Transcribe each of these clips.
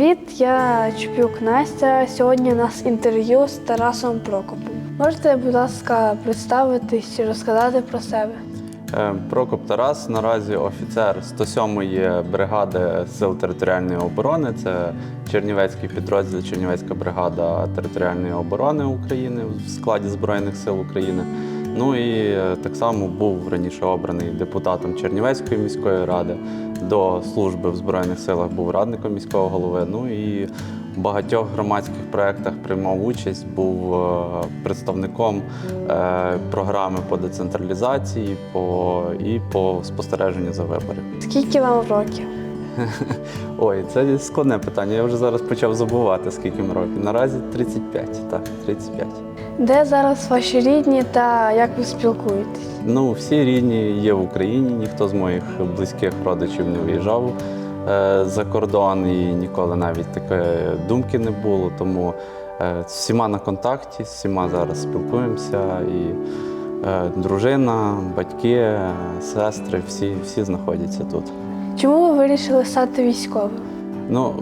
Привіт, я Чупюк Настя. Сьогодні у нас інтерв'ю з Тарасом Прокопом. Можете, будь ласка, представитись і розказати про себе? Е, Прокоп Тарас наразі офіцер 107-ї бригади Сил територіальної оборони. Це Чернівецький підрозділ, Чернівецька бригада територіальної оборони України в складі Збройних сил України. Ну і е, так само був раніше обраний депутатом Чернівецької міської ради. До служби в Збройних силах був радником міського голови. Ну і в багатьох громадських проєктах приймав участь, був е, представником е, програми по децентралізації по, і по спостереженню за виборами. Скільки вам років? Ой, це складне питання. Я вже зараз почав забувати, скільки років. Наразі 35, так, 35. Де зараз ваші рідні та як ви спілкуєтесь? Ну, всі рідні є в Україні, ніхто з моїх близьких родичів не виїжджав е, за кордон і ніколи навіть такої думки не було. Тому е, з всіма на контакті, з всіма зараз спілкуємося. І е, дружина, батьки, е, сестри, всі, всі знаходяться тут. Чому ви вирішили стати військовим? Ну,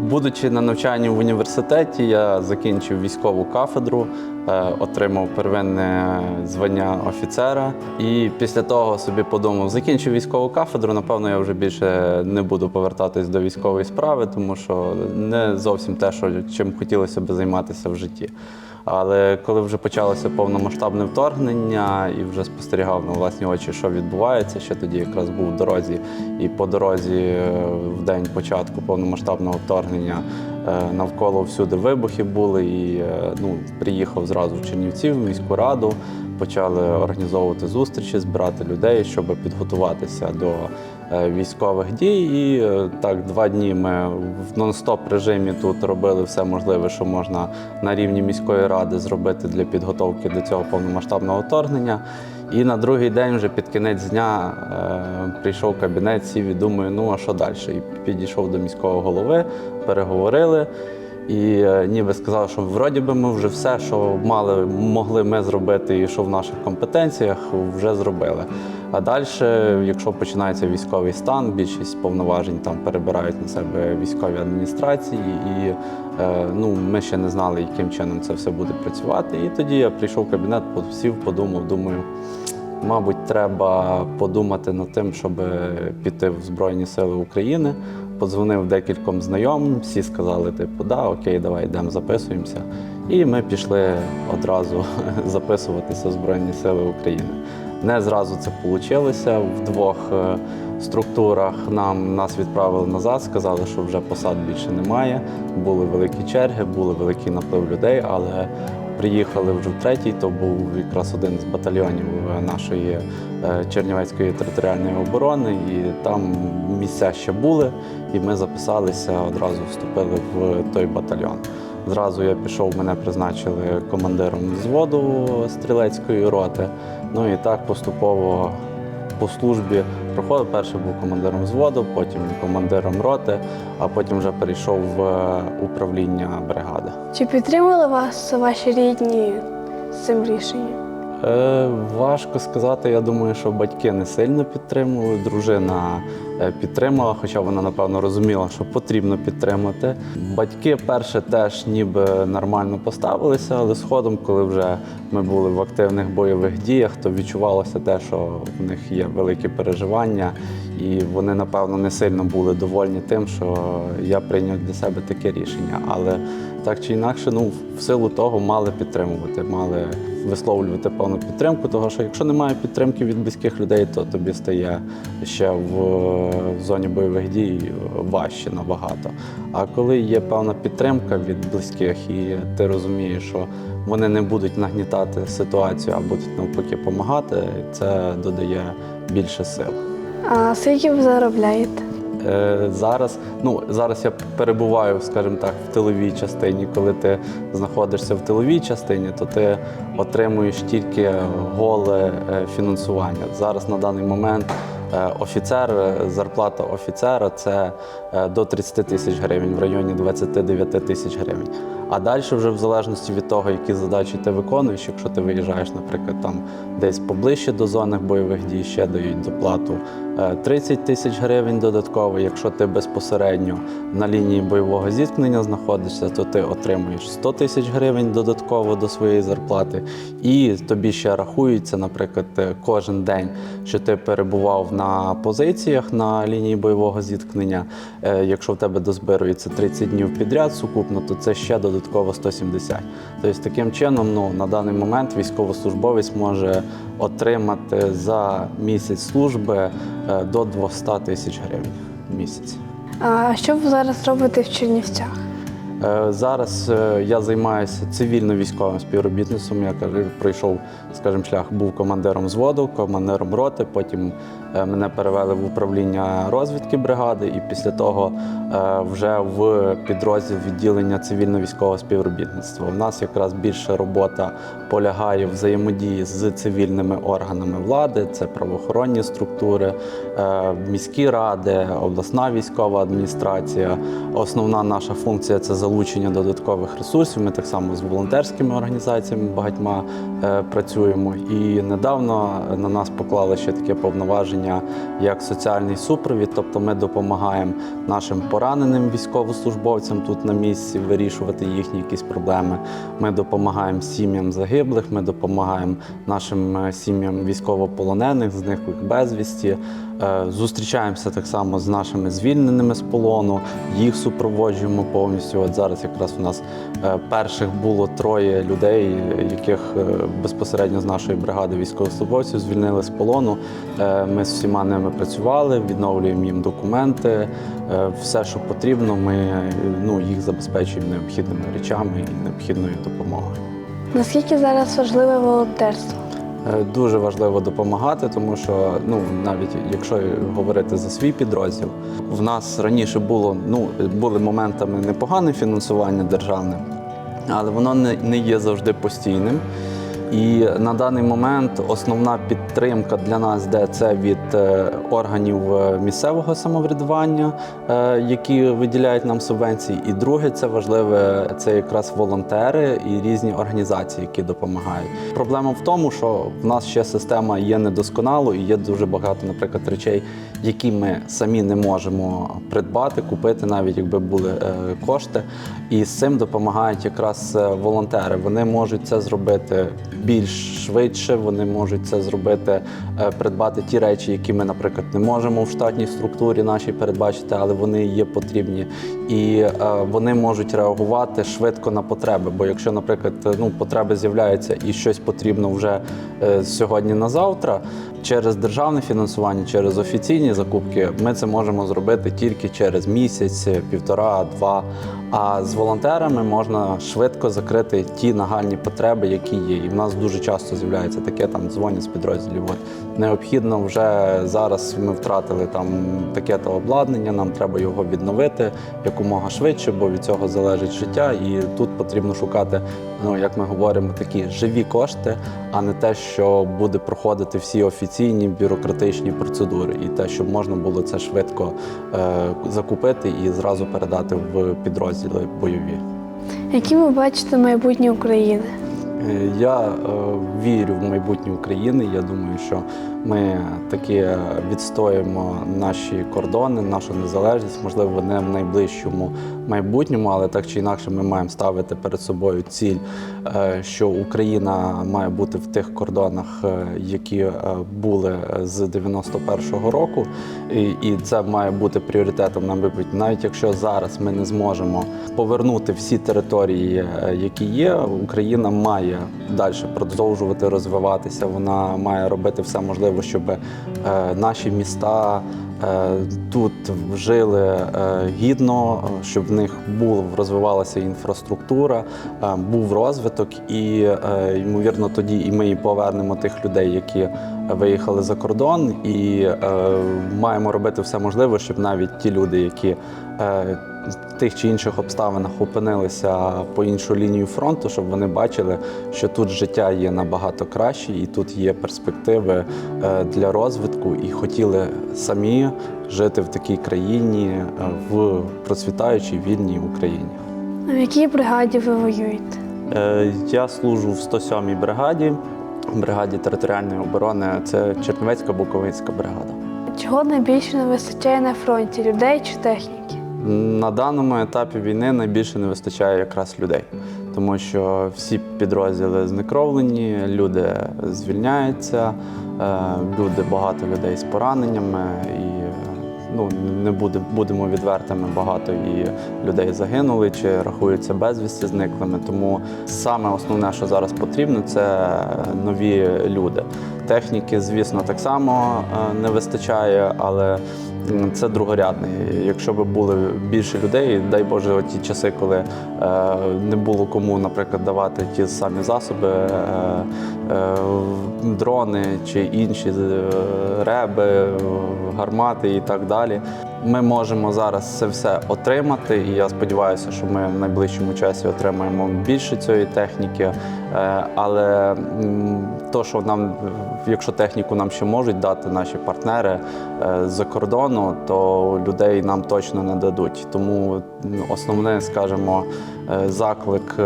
будучи на навчанні в університеті, я закінчив військову кафедру, е, отримав первинне звання офіцера. І після того собі подумав, закінчив військову кафедру, напевно, я вже більше не буду повертатись до військової справи, тому що не зовсім те, що чим хотілося б займатися в житті. Але коли вже почалося повномасштабне вторгнення і вже спостерігав на власні очі, що відбувається, ще тоді якраз був в дорозі, і по дорозі е, в день початку повномасштабного вторгнення е, навколо всюди вибухи були. І е, ну, приїхав зразу в Чернівці, в міську раду, почали організовувати зустрічі, збирати людей, щоб підготуватися до військових дій. І так, два дні ми в нон-стоп режимі тут робили все можливе, що можна на рівні міської ради зробити для підготовки до цього повномасштабного вторгнення. І на другий день, вже під кінець дня, е, прийшов кабінет, сів і думаю, ну а що далі? І підійшов до міського голови, переговорили. І е, ніби сказав, що вроді би ми вже все, що мали, могли ми зробити, і що в наших компетенціях, вже зробили. А далі, якщо починається військовий стан, більшість повноважень там перебирають на себе військові адміністрації, і е, ну, ми ще не знали, яким чином це все буде працювати. І тоді я прийшов в кабінет, сів, подумав, думаю. Мабуть, треба подумати над тим, щоб піти в Збройні Сили України. Подзвонив декільком знайомим, всі сказали, типу, да, окей, давай йдемо, записуємося. І ми пішли одразу записуватися в Збройні Сили України. Не зразу це вийшло. В двох е, структурах нам нас відправили назад, сказали, що вже посад більше немає. Були великі черги, були великий наплив людей, але приїхали вже в третій, то був якраз один з батальйонів е, нашої е, Чернівецької територіальної оборони, і там місця ще були, і ми записалися, одразу вступили в той батальйон. Зразу я пішов, мене призначили командиром взводу стрілецької роти. Ну і так поступово по службі проходив. Перший був командиром взводу, потім командиром роти, а потім вже перейшов в е, управління бригади. Чи підтримали вас ваші рідні з цим рішенням? Е, важко сказати. Я думаю, що батьки не сильно підтримували. Дружина е, підтримала, хоча вона, напевно, розуміла, що потрібно підтримати. Батьки перше теж ніби нормально поставилися, але згодом, коли вже ми були в активних бойових діях, то відчувалося те, що в них є великі переживання, і вони, напевно, не сильно були довольні тим, що я прийняв для себе таке рішення. Але так чи інакше, ну в силу того мали підтримувати, мали висловлювати певну підтримку. Того що якщо немає підтримки від близьких людей, то тобі стає ще в, в зоні бойових дій важче набагато. А коли є певна підтримка від близьких, і ти розумієш, що вони не будуть нагнітати ситуацію, а будуть навпаки допомагати, це додає більше сил. А скільки ви заробляєте? Е, зараз, ну, зараз я перебуваю, скажімо так, в тиловій частині. Коли ти знаходишся в тиловій частині, то ти отримуєш тільки голе е, фінансування. Зараз на даний момент е, офіцер, зарплата офіцера це до 30 тисяч гривень, в районі 29 тисяч гривень. А далі, вже в залежності від того, які задачі ти виконуєш, якщо ти виїжджаєш, наприклад, там десь поближче до зони бойових дій, ще дають доплату е, 30 тисяч гривень додатково. Якщо ти безпосередньо на лінії бойового зіткнення знаходишся, то ти отримуєш 100 тисяч гривень додатково до своєї зарплати. І тобі ще рахується, наприклад, е, кожен день, що ти перебував на позиціях на лінії бойового зіткнення. Е, Якщо в тебе дозбирується 30 днів підряд сукупно, то це ще додатково 170. Тобто таким чином, ну на даний момент військовослужбовець може отримати за місяць служби е, до 200 тисяч гривень в місяць. А що ви зараз робите в Чернівцях? Е, Зараз е, я займаюся цивільно-військовим співробітництвом. Я пройшов, скажімо, шлях, був командиром взводу, командиром роти. Потім е, мене перевели в управління розвідки бригади, і після того вже в підрозділ відділення цивільно-військового співробітництва. У нас якраз більше робота полягає взаємодії з цивільними органами влади, це правоохоронні структури, міські ради, обласна військова адміністрація. Основна наша функція це залучення додаткових ресурсів. Ми так само з волонтерськими організаціями багатьма е, працюємо. І недавно на нас поклали ще таке повноваження, як соціальний супровід. Тобто ми допомагаємо нашим пораненим військовослужбовцям тут на місці вирішувати їхні якісь проблеми. Ми допомагаємо сім'ям загиблих, ми допомагаємо нашим е, сім'ям військовополонених, зниклих безвісті. Е, Зустрічаємося так само з нашими звільненими з полону, їх супроводжуємо повністю. От зараз якраз у нас е, перших було троє людей, яких е, безпосередньо з нашої бригади військовослужбовців звільнили з полону. Ми з всіма ними працювали, відновлюємо їм документи, все, що потрібно, ми ну, їх забезпечуємо необхідними речами і необхідною допомогою. Наскільки зараз важливе волонтерство? Е, Дуже важливо допомагати, тому що ну навіть якщо говорити за свій підрозділ, в нас раніше було ну були моментами непогане фінансування державне, але воно не, не є завжди постійним. І на даний момент основна підтримка для нас де це від е, органів е, місцевого самоврядування, е, які виділяють нам субвенції. І друге, це важливе, це якраз волонтери і різні організації, які допомагають. Проблема в тому, що в нас ще система є недосконалою, і є дуже багато, наприклад, речей, які ми самі не можемо придбати, купити, навіть якби були е, кошти. І з цим допомагають якраз е, волонтери. Вони можуть це зробити більш швидше, вони можуть це зробити, е, придбати ті речі, які ми, наприклад, не можемо в штатній структурі нашій передбачити, але вони є потрібні. І вони можуть реагувати швидко на потреби. Бо якщо, наприклад, ну, потреби з'являються і щось потрібно вже сьогодні на завтра, через державне фінансування, через офіційні закупки, ми це можемо зробити тільки через місяць, півтора, два. А з волонтерами можна швидко закрити ті нагальні потреби, які є. І в нас дуже часто з'являється таке, там дзвонять з підрозділів. От необхідно вже зараз ми втратили там таке-то обладнання, нам треба його відновити якомога швидше, бо від цього залежить життя. І тут потрібно шукати, ну як ми говоримо, такі живі кошти, а не те, що буде проходити всі офіційні бюрократичні процедури, і те, щоб можна було це швидко е, закупити і зразу передати в підрозділи бойові. Яким ви бачите майбутнє України? Е, Я е, вірю в майбутнє України. Я думаю, що ми таки відстоїмо наші кордони, нашу незалежність, можливо, не в найближчому майбутньому, але так чи інакше ми маємо ставити перед собою ціль, е, що Україна має бути в тих кордонах, е, які е, були з 91-го року, і, це має бути пріоритетом на майбутнє. Навіть якщо зараз ми не зможемо повернути всі території, які є, Україна має далі продовжувати розвиватися. Вона має робити все можливе, щоб наші міста тут жили е, гідно, е, щоб в них була розвивалася інфраструктура, е, був розвиток, і е, ймовірно тоді і ми повернемо тих людей, які виїхали за кордон, і е, маємо робити все можливе, щоб навіть ті люди, які е, тих чи інших обставинах опинилися по іншу лінію фронту, щоб вони бачили, що тут життя є набагато краще, і тут є перспективи е, для розвитку, і хотіли самі жити в такій країні, е, в процвітаючій вільній Україні. А в якій бригаді ви воюєте? Е, Я служу в 107-й бригаді, бригаді територіальної оборони. Це Чернівецька Буковинська бригада. Чого найбільше не вистачає на фронті людей чи техніки? На даному етапі війни найбільше не вистачає якраз людей, тому що всі підрозділи знекровлені, люди звільняються, е, люди, багато людей з пораненнями, і ну, не буде, будемо відвертими, багато і людей загинули чи рахуються безвісті зниклими. Тому саме основне, що зараз потрібно, це нові люди. Техніки, звісно, так само е, не вистачає, але це другорядний. Якщо б були більше людей, дай Боже, ті часи, коли е, не було кому, наприклад, давати ті самі засоби, е, е, дрони чи інші реби, гармати і так далі. Ми можемо зараз це все отримати, і я сподіваюся, що ми в найближчому часі отримаємо більше цієї техніки. Е, Але то, що нам, якщо техніку нам ще можуть дати наші партнери е, з-за кордону, то людей нам точно не дадуть. Тому основне, скажімо, е, заклик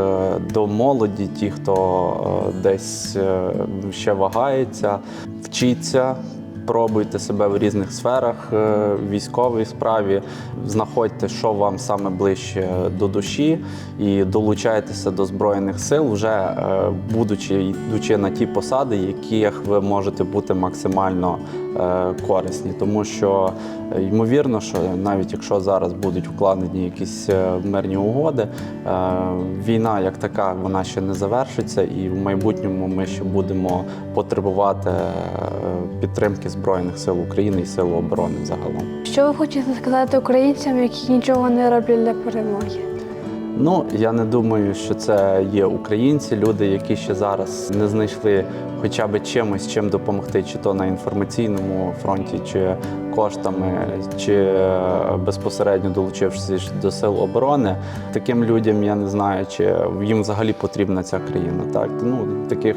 до молоді, ті, хто десь ще вагається, вчіться. Пробуйте себе в різних сферах е, військовій справі, знаходьте, що вам саме ближче до душі, і долучайтеся до збройних сил, вже е, будучи йдучи на ті посади, яких ви можете бути максимально е, корисні. Тому що ймовірно, що навіть якщо зараз будуть вкладені якісь мирні угоди, війна як така вона ще не завершиться, і в майбутньому ми ще будемо потребувати підтримки Збройних сил України і сил оборони загалом. Що ви хочете сказати українцям, які нічого не роблять для перемоги? Ну, я не думаю, що це є українці, люди, які ще зараз не знайшли хоча б чимось, чим допомогти, чи то на інформаційному фронті, чи коштами, чи е, безпосередньо долучившись до сил оборони. Таким людям я не знаю, чи їм взагалі потрібна ця країна. Так ну таких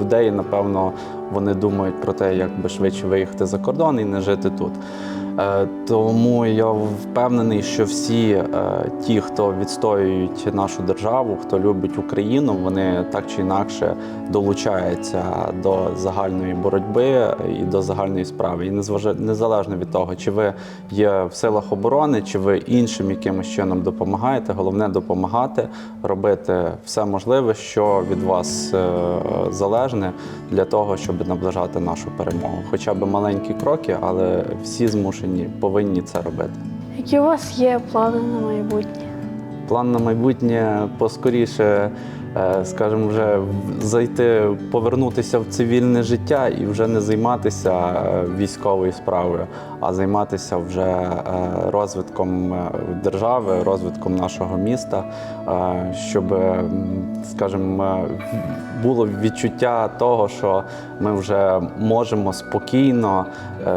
людей, напевно, вони думають про те, як би швидше виїхати за кордон і не жити тут. Е, Тому я впевнений, що всі е, ті, хто відстоюють нашу державу, хто любить Україну, вони так чи інакше долучаються до загальної боротьби і до загальної справи. І незалежно від того, чи ви є в силах оборони, чи ви іншим якимось чином допомагаєте. Головне допомагати, робити все можливе, що від вас е, залежне для того, щоб наближати нашу перемогу. Хоча б маленькі кроки, але всі змушені повинні це робити. Які у вас є плани на майбутнє? План на майбутнє поскоріше, е, скажімо, вже зайти, повернутися в цивільне життя і вже не займатися е, військовою справою, а займатися вже е, розвитком е, держави, розвитком нашого міста, е, щоб, скажімо, було відчуття того, що ми вже можемо спокійно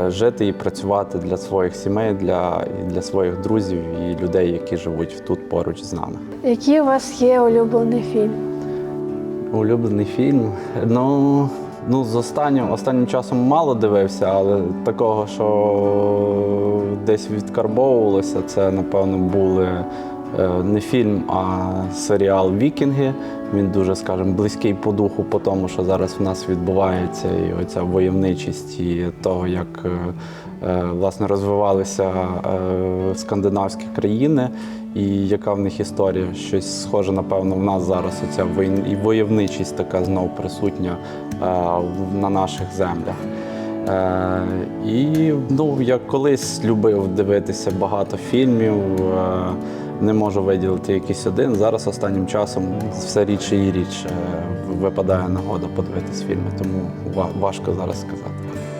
жити і працювати для своїх сімей, для, для своїх друзів і людей, які живуть тут поруч з нами. Який у вас є улюблений фільм? Улюблений фільм. Ну, ну з останнім, останнім часом мало дивився, але такого, що десь відкарбовувалося, це, напевно, були е, не фільм, а серіал Вікінги. Він дуже, скажімо, близький по духу по тому, що зараз в нас відбувається, і оця войовничість, і того, як е, е, власне розвивалися скандинавські країни, і яка в них історія. Щось схоже, напевно, в нас зараз оця войовничість така знов присутня е, на наших землях. Е, і ну, я колись любив дивитися багато фільмів. Е, не можу виділити якийсь один. Зараз останнім часом все рідше і рідше е, випадає нагода подивитись фільми, тому важко зараз сказати.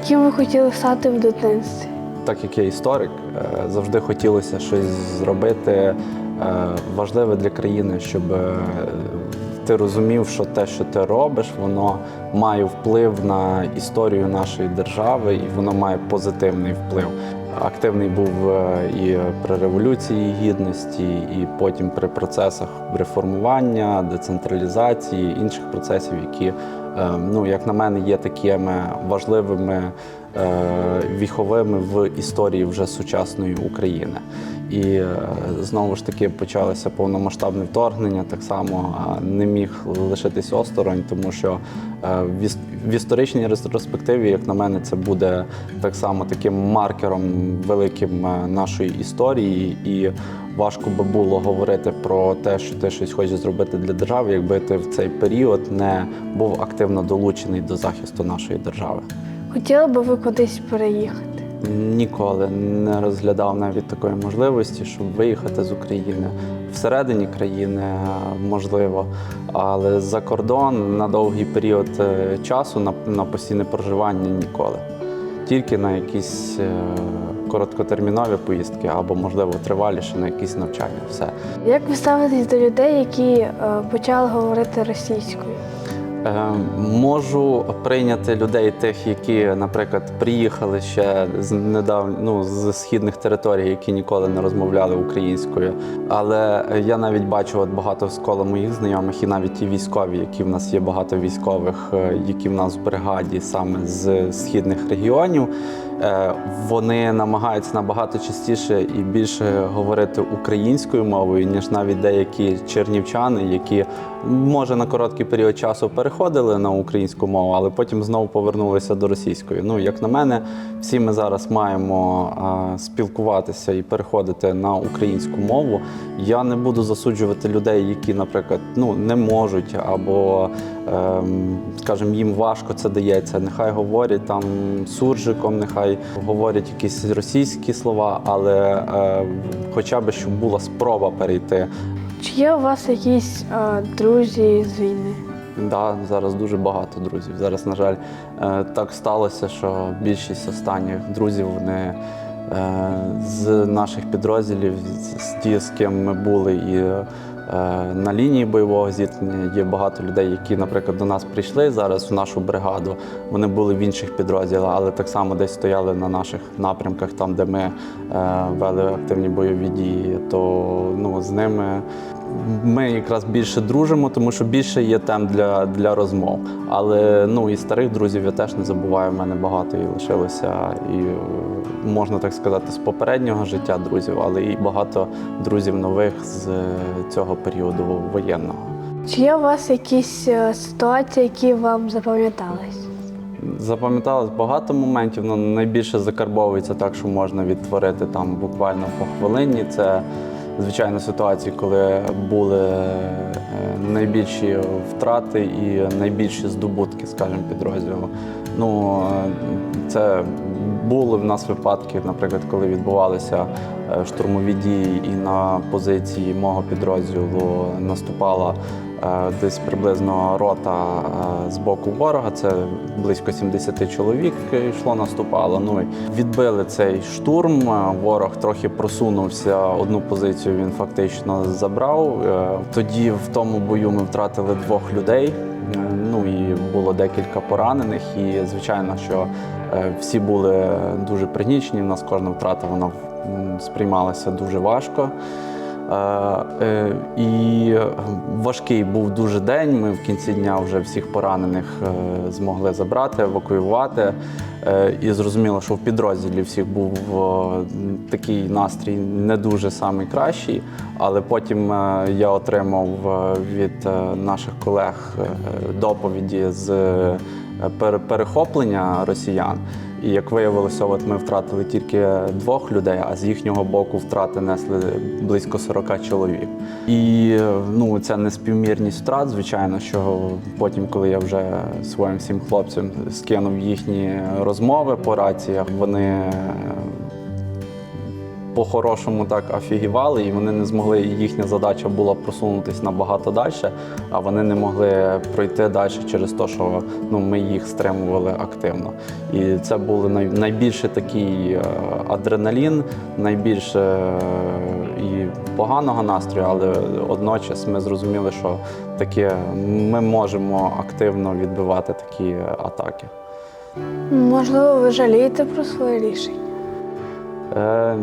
Ким ви хотіли стати в дитинстві? Так як я історик, е, завжди хотілося щось зробити е, важливе для країни, щоб е, ти розумів, що те, що ти робиш, воно має вплив на історію нашої держави і воно має позитивний вплив. Активний був е, і при революції гідності, і потім при процесах реформування, децентралізації, інших процесів, які, е, ну як на мене, є такими важливими е, віховими в історії вже сучасної України. І е, знову ж таки почалося повномасштабне вторгнення. Так само не міг лишитись осторонь, тому що е, в іс- історичній ретроспективі, як на мене, це буде так само таким маркером великим е, нашої історії. І важко би було говорити про те, що ти щось хочеш зробити для держави, якби ти в цей період не був активно долучений до захисту нашої держави. Хотіли би ви кудись переїхати? Ніколи не розглядав навіть такої можливості, щоб виїхати з України всередині країни, можливо, але за кордон на довгий період е, часу на, на постійне проживання ніколи. Тільки на якісь е, короткотермінові поїздки або, можливо, триваліше на якісь навчання. Все. Як ви ставитесь до людей, які е, почали говорити російською? Е, Можу прийняти людей тих, які, наприклад, приїхали ще з недавно ну, з східних територій, які ніколи не розмовляли українською. Але я навіть бачу от багато з кола моїх знайомих, і навіть ті військові, які в нас є багато військових, е, які в нас в бригаді саме з східних регіонів. Е, Вони намагаються набагато частіше і більше говорити українською мовою, ніж навіть деякі чернівчани, які може на короткий період часу переходили на українську мову, але потім знову повернулися до російської. Ну, як на мене, всі ми зараз маємо а, спілкуватися і переходити на українську мову. Я не буду засуджувати людей, які, наприклад, ну не можуть або, ем, їм важко це дається. Нехай говорять там суржиком, нехай говорять якісь російські слова, але е, хоча б щоб була спроба перейти. Чи є у вас якісь е, друзі з війни? Да, зараз дуже багато друзів. Зараз, на жаль, е, так сталося, що більшість останніх друзів вони е, з наших підрозділів, з- ті, з ким ми були і на лінії бойового зіткнення. Є багато людей, які, наприклад, до нас прийшли зараз в нашу бригаду. Вони були в інших підрозділах, але так само десь стояли на наших напрямках, там, де ми е, вели активні бойові дії. То ну, з ними ми якраз більше дружимо, тому що більше є тем для, для розмов. Але ну і старих друзів я теж не забуваю. в мене багато і лишилося, і е, можна так сказати, з попереднього життя друзів, але і багато друзів нових з е, цього періоду воєнного. Чи є у вас якісь е, ситуації, які вам запам'ятались? Запам'яталось багато моментів, але найбільше закарбовується так, що можна відтворити там буквально по хвилині. Це звичайно ситуації, коли були е, найбільші втрати і найбільші здобутки, скажімо, підрозділу. Ну е, це були в нас випадки, наприклад, коли відбувалися е, штурмові дії, і на позиції мого підрозділу наступала десь приблизно рота е, з боку ворога. Це близько 70 чоловік йшло, наступало. Ну і відбили цей штурм. Е, Ворог трохи просунувся. Одну позицію він фактично забрав. Е, Тоді в тому бою ми втратили двох людей. Е, Ну і було декілька поранених, і звичайно, що е, всі були дуже пригнічені. У нас кожна втрата вона сприймалася дуже важко. Е, е, І важкий був дуже день. Ми в кінці дня вже всіх поранених е, змогли забрати, евакуювати. І зрозуміло, що в підрозділі всіх був такий настрій не дуже самий кращий. Але потім я отримав від наших колег доповіді з перехоплення росіян. І як виявилося, от ми втратили тільки двох людей, а з їхнього боку втрати несли близько 40 чоловік. І ну, ця неспівмірність втрат, звичайно, що потім, коли я вже своїм всім хлопцям скинув їхні розмови по раціях, вони по-хорошому так афігівали, і вони не змогли. Їхня задача була просунутися набагато далі, а вони не могли пройти далі через те, що ну, ми їх стримували активно. І це був най, найбільше такий е, адреналін, найбільше е, і поганого настрою, але одночас ми зрозуміли, що таке ми можемо активно відбивати такі атаки. Можливо, ви жалієте про своє рішення? Е,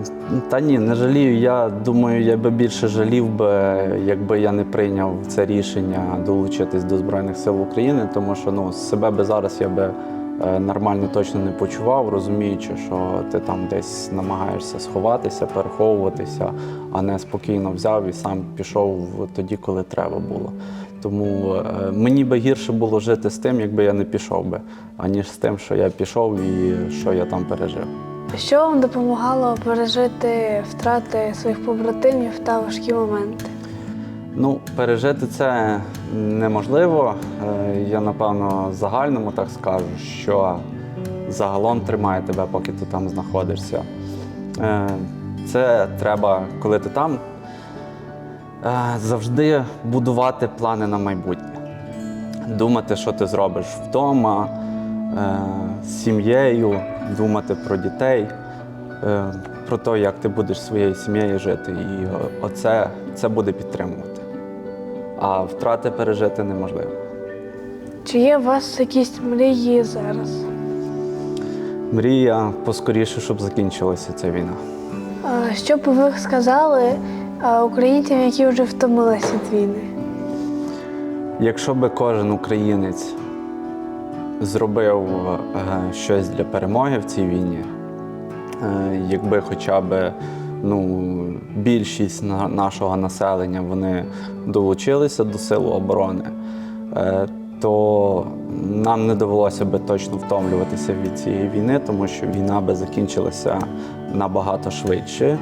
та ні, не жалію. Я думаю, я би більше жалів би, якби я не прийняв це рішення долучитись до Збройних сил України, тому що ну, себе би зараз я би е, нормально точно не почував, розуміючи, що ти там десь намагаєшся сховатися, переховуватися, а не спокійно взяв і сам пішов тоді, коли треба було. Тому е, мені би гірше було жити з тим, якби я не пішов би, аніж з тим, що я пішов і що я там пережив. Що вам допомагало пережити втрати своїх побратимів та важкі моменти? Ну, пережити це неможливо. Е, Я напевно загальному так скажу, що загалом тримає тебе, поки ти там знаходишся. Е, Це треба, коли ти там, е, завжди будувати плани на майбутнє. Думати, що ти зробиш вдома, з сім'єю, думати про дітей, е, про те, як ти будеш своєю сім'єю жити. І оце це буде підтримувати. А втрати пережити неможливо. Чи є у вас якісь мрії зараз? Мрія поскоріше, щоб закінчилася ця війна. А, Що б ви сказали українцям, які вже втомилися від війни? Якщо би кожен українець зробив е, щось для перемоги в цій війні, е, якби хоча б ну, більшість на- нашого населення вони долучилися до сил оборони, е, то нам не довелося би точно втомлюватися від цієї війни, тому що війна би закінчилася набагато швидше.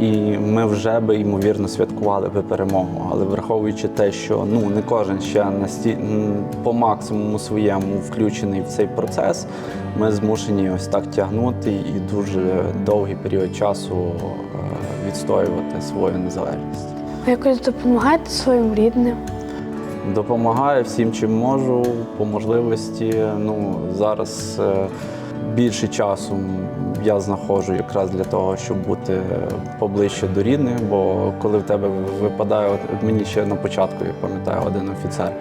І ми вже би ймовірно святкували би перемогу. Але враховуючи те, що ну не кожен ще насті... по максимуму своєму включений в цей процес, ми змушені ось так тягнути і дуже довгий період часу е, відстоювати свою незалежність. Ви якось допомагаєте своїм рідним? Допомагаю всім, чим можу, по можливості. Ну зараз е, більше часу я знаходжу якраз для того, щоб бути поближче до рідних. Бо коли в тебе випадає, от мені ще на початку, я пам'ятаю, один офіцер,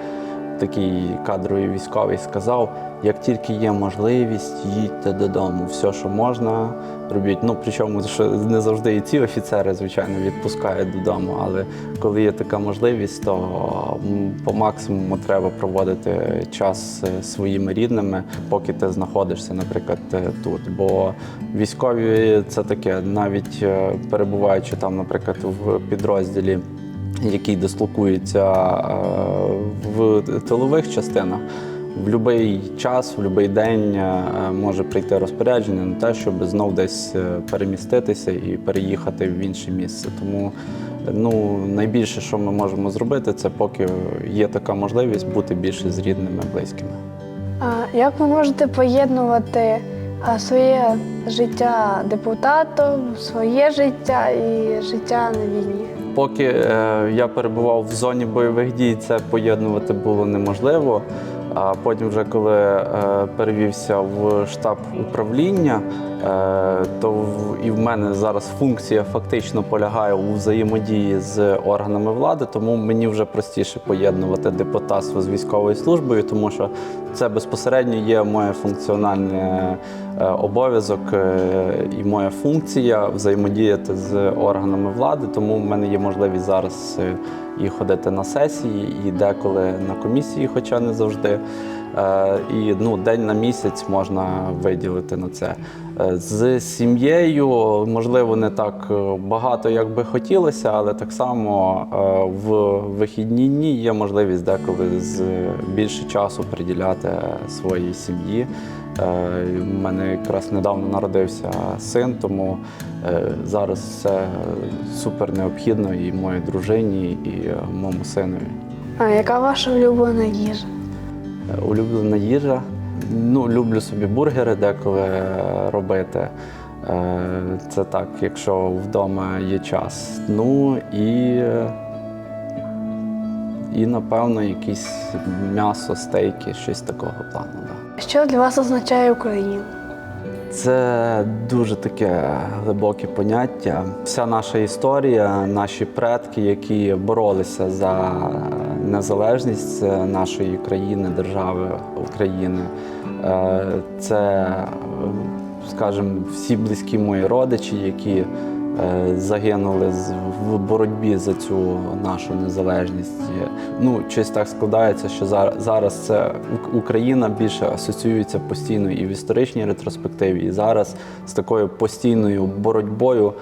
такий кадровий військовий, сказав: як тільки є можливість, їдьте додому. Все, що можна, робіть. Ну причому що не завжди і ці офіцери, звичайно, відпускають додому. Але коли є така можливість, то по максимуму треба проводити час своїми рідними, поки ти знаходишся, наприклад, е, тут. Бо військові це таке, навіть е, перебуваючи там, наприклад, в підрозділі. Який дислокується е, в тилових частинах, в будь-який час, в будь-який день е, може прийти розпорядження на те, щоб знов десь е, переміститися і переїхати в інше місце. Тому ну, найбільше, що ми можемо зробити, це поки є така можливість бути більше з рідними, близькими. А як ви можете поєднувати своє життя депутатом, своє життя і життя на війні? Поки е, я перебував в зоні бойових дій, це поєднувати було неможливо. А потім, вже коли е, перевівся в штаб управління, е, то і в мене зараз функція фактично полягає у взаємодії з органами влади, тому мені вже простіше поєднувати депутатство з військовою службою, тому що це безпосередньо є моє функціональне е, обов'язок і моя функція взаємодіяти з органами влади, тому в мене є можливість зараз і ходити на сесії, і деколи на комісії, хоча не завжди. Е, І ну, день на місяць можна виділити на це. Е, З сім'єю, можливо, не так е, багато, як би хотілося, але так само е, в вихідні дні є можливість деколи з більше часу приділяти своїй сім'ї. У мене якраз недавно народився син, тому зараз це супер необхідно і моїй дружині, і моєму синові. А яка ваша улюблена їжа? Улюблена їжа. Ну, люблю собі бургери деколи е, робити. Е, Це так, якщо вдома є час. Ну і, і напевно, якісь м'ясо, стейки, щось такого плану. Да. Що для вас означає Україна? Це дуже таке глибоке поняття. Вся наша історія, наші предки, які боролися за незалежність нашої країни, держави України. е, Це скажімо, всі близькі мої родичі, які е, загинули в боротьбі за цю нашу незалежність. Ну, щось так складається, що зараз це Україна більше асоціюється постійно і в історичній ретроспективі, і зараз з такою постійною боротьбою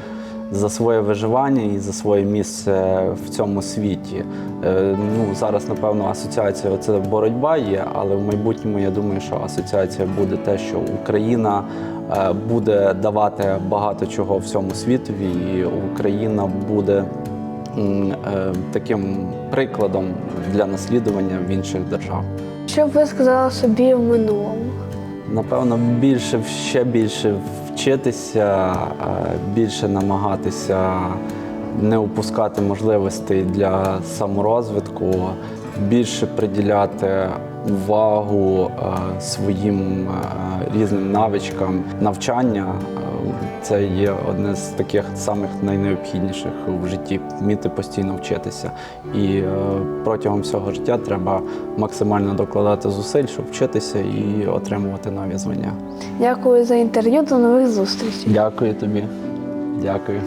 за своє виживання і за своє місце в цьому світі. Е, Ну, зараз, напевно, асоціація це боротьба є, але в майбутньому я думаю, що асоціація буде те, що Україна е, буде давати багато чого всьому світові, і Україна буде е, таким прикладом для наслідування в інших держав. Що б ви сказали собі в минулому? Напевно, більше ще більше вчитися, е, більше намагатися не упускати можливостей для саморозвитку, більше приділяти увагу е, своїм е, різним навичкам навчання. Це є одне з таких самих найнеобхідніших в житті вміти постійно вчитися. І е, протягом всього життя треба максимально докладати зусиль, щоб вчитися і отримувати нові звання. Дякую за інтерв'ю. До нових зустрічей. Дякую тобі. Дякую.